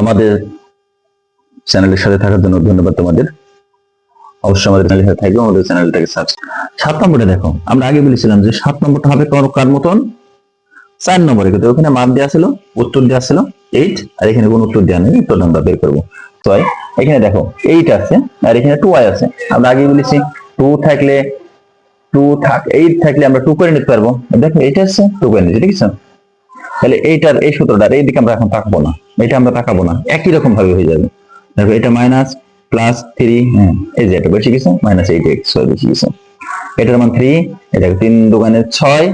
আমাদের চ্যানেলের সাথে থাকার জন্য ধন্যবাদ তোমাদের। অবশ্যই আমাদের চ্যানেলের সাথে থাকবে আমাদের চ্যানেলটাকে সাত নম্বরটা দেখো, আমরা আগে বলেছিলাম যে সাত নম্বরটা হবে কার কার মতন? চার নম্বরে কিন্তু ওখানে মান দেওয়া ছিল, উত্তর দেওয়া ছিল এইট আর এখানে কোনো উত্তর দেওয়া নেই, উত্তর আমরা বের করব। ছয়, এখানে দেখো এইট আছে, আর এখানে টু আই আছে। আমরা আগে বলেছি টু থাকলে টু থাক এইট থাকলে আমরা টু করে নিতে পারব। দেখো এইটা আছে টু করে নিচ্ছি ঠিক আছে? তাহলে এইটার, এই সূত্রটার এইদিকে আমরা এখন তাকাবো না। এটা আমরা তাকাবো না। একই রকম ভাবে হয়ে যাবে। দেখো, এটা মাইনাস প্লাস থ্রি হ্যাঁ এই যে এটা বেশি গেছে মাইনাস এইট এক্স বেশি গেছে। এটার মান থ্রি এটা তিন দোকানে ছয়,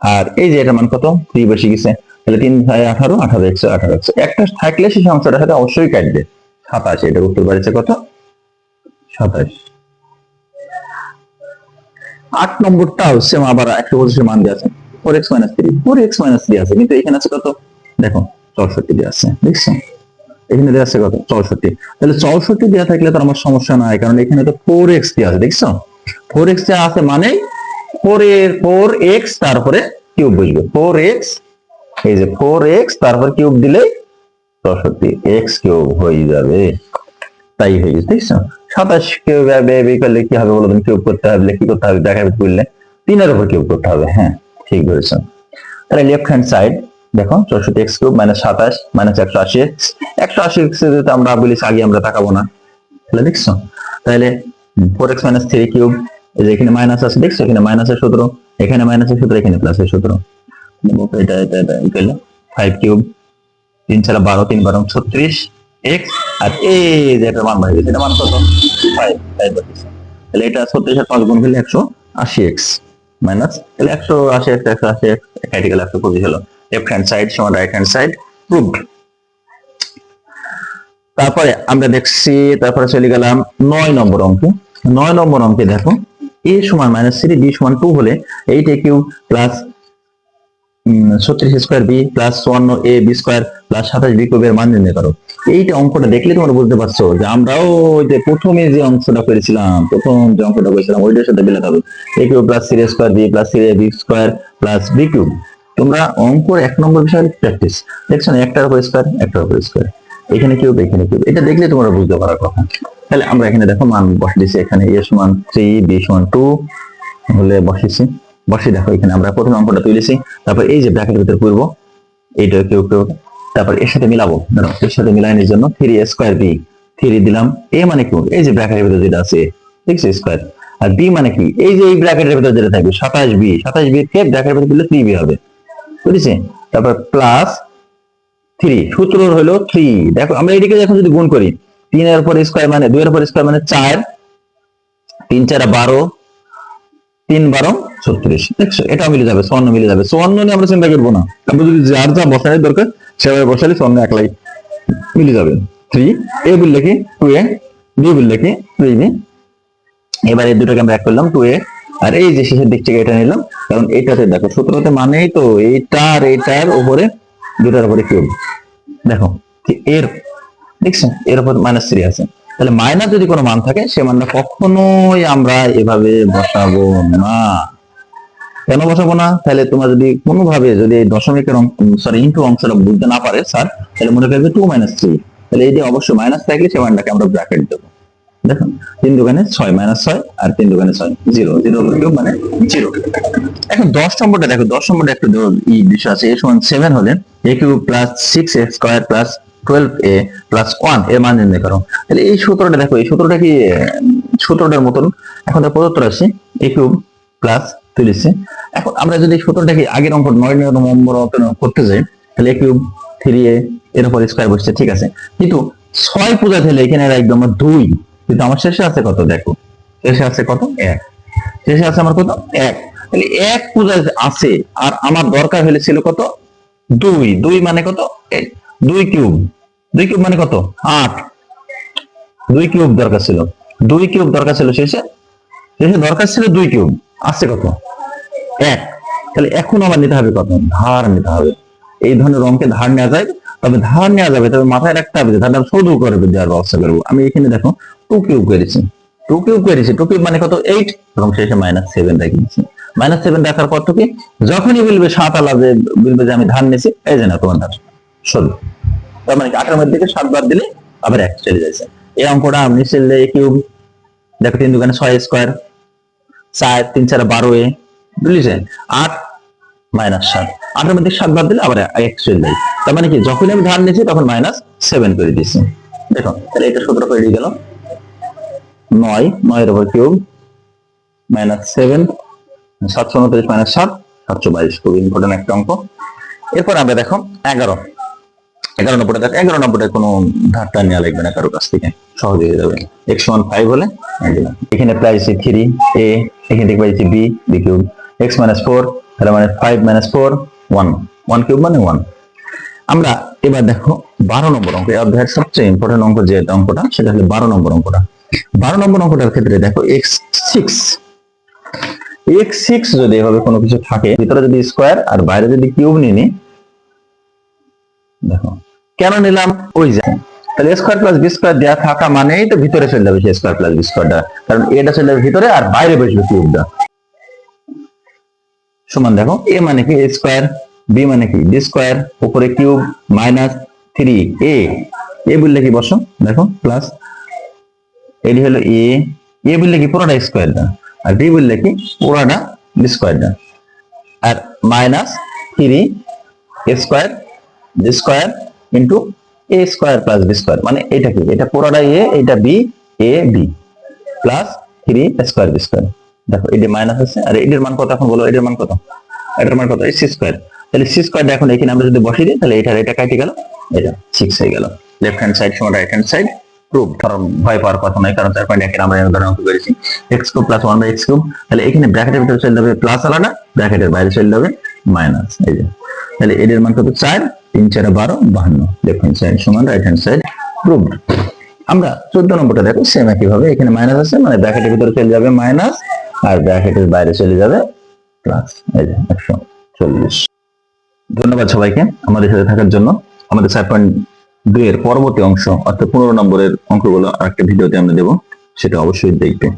আর এই যে এটার মান কত? থ্রি বেশি গেছে। তাহলে তিন ছয় আঠারো আঠারো একশো আঠারো একশো একটা থাকলে সেই সংখ্যাটার সাথে অবশ্যই কাটবে। সাতাশ, এটা উত্তর বাড়িছে কত? সাতাশ। আট নম্বরটা হচ্ছে, আবার একটা পজিশন মান দিয়ে আছে। Four x minus three four x minus three আছে কিন্তু এখানে আছে কত দেখো চৌষট্টি দিয়ে আছে দেখছ এখানে দেওয়া আছে কত চৌষট্টি তাহলে চৌষট্টি দেওয়া থাকলে তো আমার সমস্যা নাই কারণ এখানে তো ফোর এক্স দিয়ে আছে দেখছ ফোর এক্স দেওয়া আছে মানে ফোর এর ফোর এক্স তারপরে কিউব বুঝবে ফোর এক্স এই যে ফোর এক্স তারপর কিউব দিলে চৌষট্টি এক্স কিউব হয়ে যাবে তাই হয়ে গেছে দেখছ সাতাশ কিউব করলে কি হবে বলো তুমি কিউব করতে হবে কি করতে হবে দেখাবে করলে তিনের উপর কিউব করতে হবে হ্যাঁ ঠিক বলেছ তাহলে লেফট হ্যান্ড সাইড দেখো, চৌষট্টি এক্স কিউব মাইনাস সাতাশ মাইনাস একশো আশি এক্স একশো আশি এক্স আমরা বলি আগে আমরা তাকাবো না। তাহলে দেখছ? তাহলে four x minus three cube এখানে মাইনাস আছে, দেখছ? এখানে মাইনাসের সূত্র, এখানে মাইনাসের সূত্র, এখানে প্লাসের সূত্র। এটা এটা এটা এটা ফাইভ কিউব তিন ছাড়া বারো, তিন বারো, ছত্রিশ এক্স আর এই যে এটা মান বাড়িয়ে এটা মান কত? ফাইভ ফাইভ তাহলে এটা ছত্রিশ আর পাঁচ গুণ করলে একশো আশি এক্স মাইনাস তাহলে একশো আশি একশো একশো আশি এক্স ক্যাটিক্যাল একশো পঁচিশ হলো। লেফট হ্যান্ড সাইড সমান রাইট হ্যান্ড সাইড প্রুভড তারপরে আমরা দেখছি, তারপরে চলে গেলাম নয় নম্বর অঙ্কে। নয় নম্বর অঙ্কে দেখো এ সমান মাইনাস থ্রি বি সমান টু হলে এইট কিউ প্লাস ছত্রিশ স্কোয়ার বি প্লাস চুয়ান্ন এ বি স্কোয়ার প্লাস সাতাশ বি কিউবের মান নির্ণয় করো। এইটা অঙ্কটা দেখলে তোমরা বুঝতে পারছ যে আমরাও ওই যে প্রথমে যে অংশটা করেছিলাম, প্রথম যে অঙ্কটা করেছিলাম, ওইটার সাথে মিলাতে হবে a cube plus three square b plus three b square plus b cube তোমরা অঙ্কর এক নম্বর বিষয় প্র্যাকটিস দেখছ না, একটার উপর স্কোয়ার একটার উপর স্কোয়ার এখানে কিউব এখানে কিউব এটা দেখলে তোমরা বুঝতে পারার কথা। তাহলে আমরা এখানে দেখো মান বসে দিচ্ছি এখানে এ সমান থ্রি বি সমান টু হলে বসেছি বসে দেখো, এখানে আমরা প্রথম অঙ্কটা তুলেছি তারপর এই যে ব্র্যাকেট ভিতরে করব এইটা কিউব কিউব তারপর এর সাথে মিলাবো, ধরো, এর সাথে মিলানোর জন্য থ্রি স্কোয়ার বি থ্রি দিলাম এ মানে কি? এই যে ব্র্যাকেটের ভিতরে যেটা আছে, দেখছি স্কোয়ার আর বি মানে কি? এই যে এই ব্র্যাকেটের ভিতরে যেটা থাকবে, সাতাশ বি সাতাশ বি কে ব্র্যাকেটের ভিতরে দিলে থ্রি বি হবে, বুঝেছি? তারপর প্লাস থ্রি সূত্র হলো থ্রি দেখো, আমরা এদিকে এখন যদি গুণ করি, তিনের উপর স্কোয়ার মানে দুইয়ের উপর স্কোয়ার মানে চার, তিন চার বারো তিন বারো ছত্রিশ। দেখছ? এটা মিলে যাবে, চুয়ান্ন মিলে যাবে। চুয়ান্ন নিয়ে আমরা চিন্তা করব না। আমরা যদি যার যা বসানোর দরকার, সেভাবে বসালে চুয়ান্ন একলাই মিলে যাবে। থ্রি এ বললে কি? টু এ বি বললে কি? টু বি এবার এই দুটোকে আমরা এক করলাম টু এ আর এই যে শেষের দিক থেকে এটা নিলাম, কারণ এটাতে দেখো, সূত্রতে মানেই তো এইটা আর এইটার উপরে, দুটার উপরে কিউব দেখো এর দেখছেন এর উপর মাইনাস থ্রি আছে। তাহলে মাইনাস যদি কোনো মান থাকে, সে মানটা কখনোই আমরা এভাবে বসাবো না। কেন বসাবো না? তাহলে তোমরা যদি কোনোভাবে যদি দশমিকের সরি ইন্টু অংশটা বুঝতে না পারে স্যার তাহলে মনে করবে টু মাইনাস থ্রি তাহলে এই যে অবশ্যই মাইনাস থাকলে সে মানটাকে আমরা ব্র্যাকেট দেবো। দেখুন, তিন দোকানে ছয় মাইনাস ছয় আর তিন দোকানে ছয় জিরো জিরো মানে জিরো এখন দশ নম্বরটা দেখো, দশ নম্বরটা একটু বিষয় আছে। এ সমান সেভেন হলে a cube plus six a square plus twelve a plus ওয়ানের মান নির্ণয় করো। তাহলে এই সূত্রটা দেখো, এই সূত্রটা কি, সূত্রটার মতন। এখন প্রদত্ত রাশি এ কিউব প্লাস তুলেছি এখন আমরা যদি সূত্রটাকে আগের অঙ্ক নয় নম্বর করতে যাই, তাহলে এ কিউব থ্রি এ এর উপর স্কোয়ার বসছে, ঠিক আছে? কিন্তু ছয় পূজা থেকে এখানে একদম আমার দুই। কিন্তু আমার শেষে আছে কত? দেখো, শেষে আছে কত? এক। শেষে আছে আমার কত? এক। তাহলে এক পূজা আছে, আর আমার দরকার হলে ছিল কত? দুই। দুই মানে কত? দুই কিউব দুই কিউব মানে কত? আট। দুই কিউব দরকার ছিল। দুই কিউব দরকার ছিল শেষে? শেষে দরকার ছিল দুই কিউব আসছে কত? এক। তাহলে এখন আমার নিতে হবে কত? ধার নিতে হবে। এই ধরনের অঙ্কে ধার নেওয়া যায়। তবে ধার নেওয়া যাবে, তবে মাথায় রাখতে হবে যে ধারটা শুধু করে দেওয়ার ব্যবস্থা করব। আমি এখানে দেখো টু কিউব করেছি। টু কিউব করেছি। টু কিউব মানে কত? এইট এবং শেষে মাইনাস সেভেন রেখেছি মাইনাস সেভেন দেখার পর তো কি যখনই বলবে সাত আলাদা, বলবে যে আমি ধান নিয়েছি, এই যে না, তোমার ধান ষোলো তার মানে আঠারো মধ্যে থেকে সাত বার দিলে আবার এক চলে যাচ্ছে এই অঙ্কটা আপনি চললে কিউব দেখো তিন দোকানে ছয় স্কোয়ার চার, তিন চার বারো এ, বুঝলেছেন? আট মাইনাস সাত। আটের মধ্যে সাত বার দিলে আবার এক চলে যায়। তার মানে কি? যখন আমি ধার নিয়েছি তখন মাইনাস সেভেন করে দিচ্ছি দেখো তাহলে এটা সতেরো করে দিয়ে গেল। নয়, নয়ের ওপর কিউব মাইনাস সেভেন সাতশো উনত্রিশ মাইনাস সাত, সাতশো বাইশ। খুব ইম্পর্টেন্ট একটা অঙ্ক। এরপর আমরা দেখো এগারো। এগারো নম্বরটা দেখো, এগারো নম্বরটা কোনো ধারটা নেওয়া লাগবে না কারও কাছ থেকে সহজে হয়ে যাবে। এক্স ওয়ান ফাইভ হলে এখানে পাইছি থ্রি এ এখান থেকে পাইছি b b cube x minus four তাহলে মানে five minus four one one cube মানে ওয়ান আমরা এবার দেখো বারো নম্বর অঙ্ক, এই অধ্যায়ের সবচেয়ে ইম্পর্টেন্ট অঙ্ক যে অঙ্কটা, সেটা হলো বারো নম্বর অঙ্কটা। বারো নম্বর অঙ্কটার ক্ষেত্রে দেখো এক্স সিক্স এক্স সিক্স যদি এভাবে কোনো কিছু থাকে, ভিতরে যদি স্কোয়ার আর বাইরে যদি কিউব নিয়ে নিই দেখো। কেন নিলাম? ওই যে, তাহলে স্কোয়ার প্লাস বি স্কোয়ার দেওয়া থাকা মানেই তো ভিতরে চলে যাবে স্কোয়ার প্লাস বি স্কোয়ারটা কারণ এটা চলে যাবে ভিতরে আর বাইরে বসবে কিউবটা সমান দেখো এ মানে কি স্কোয়ার বি মানে কি বি স্কোয়ার উপরে cube minus three a a বললে কি বসো? দেখো প্লাস এটি হলো এ এ বললে কি পুরোটা স্কোয়ারটা আর বি বললে কি পুরোটা বি স্কোয়ারটা আর minus three square b square into a square plus b square মানে এটা কি? এটা পুরোটা এ এটা b a b plus three square b square দেখো এটি মাইনাস আছে, আর এটির মান কত এখন বলো? এটির মান কত? এটার মান কত? সি স্কোয়ার তাহলে সি স্কোয়ারটা এখন এখানে আমরা যদি বসিয়ে দিই, তাহলে এটার এটা কাটে গেল? এটা সিক্স হয়ে গেল। লেফট হ্যান্ড সাইড সমান রাইট হ্যান্ড সাইড প্রুভ কারণ ভয় পাওয়ার কথা নয়, কারণ চার পয়েন্ট একের আমরা উদাহরণ অঙ্ক করেছি। X cube plus one by x cube তাহলে এখানে ব্র্যাকেটের ভিতরে চলে যাবে প্লাস আলাদা ব্র্যাকেটের বাইরে চলে যাবে মাইনাস এই যে। তাহলে এদের মান কত? চার। তিন, চার বারো, বাহান্ন। লেফট হ্যান্ড সাইড সমান রাইট হ্যান্ড সাইড প্রুভ আমরা চোদ্দ নম্বরটা দেখো সেম একইভাবে, এখানে মাইনাস আছে মানে ব্র্যাকেটের ভিতরে চলে যাবে মাইনাস আর ব্র্যাকেটের বাইরে চলে যাবে প্লাস এই যে, একশো চল্লিশ। ধন্যবাদ সবাইকে আমাদের সাথে থাকার জন্য। আমাদের চার পয়েন্ট দুই এর পরবর্তী অংশ, অর্থাৎ পনেরো নম্বরের অঙ্কগুলো আরেকটা ভিডিওতে আমরা দেবো, সেটা অবশ্যই দেখবে।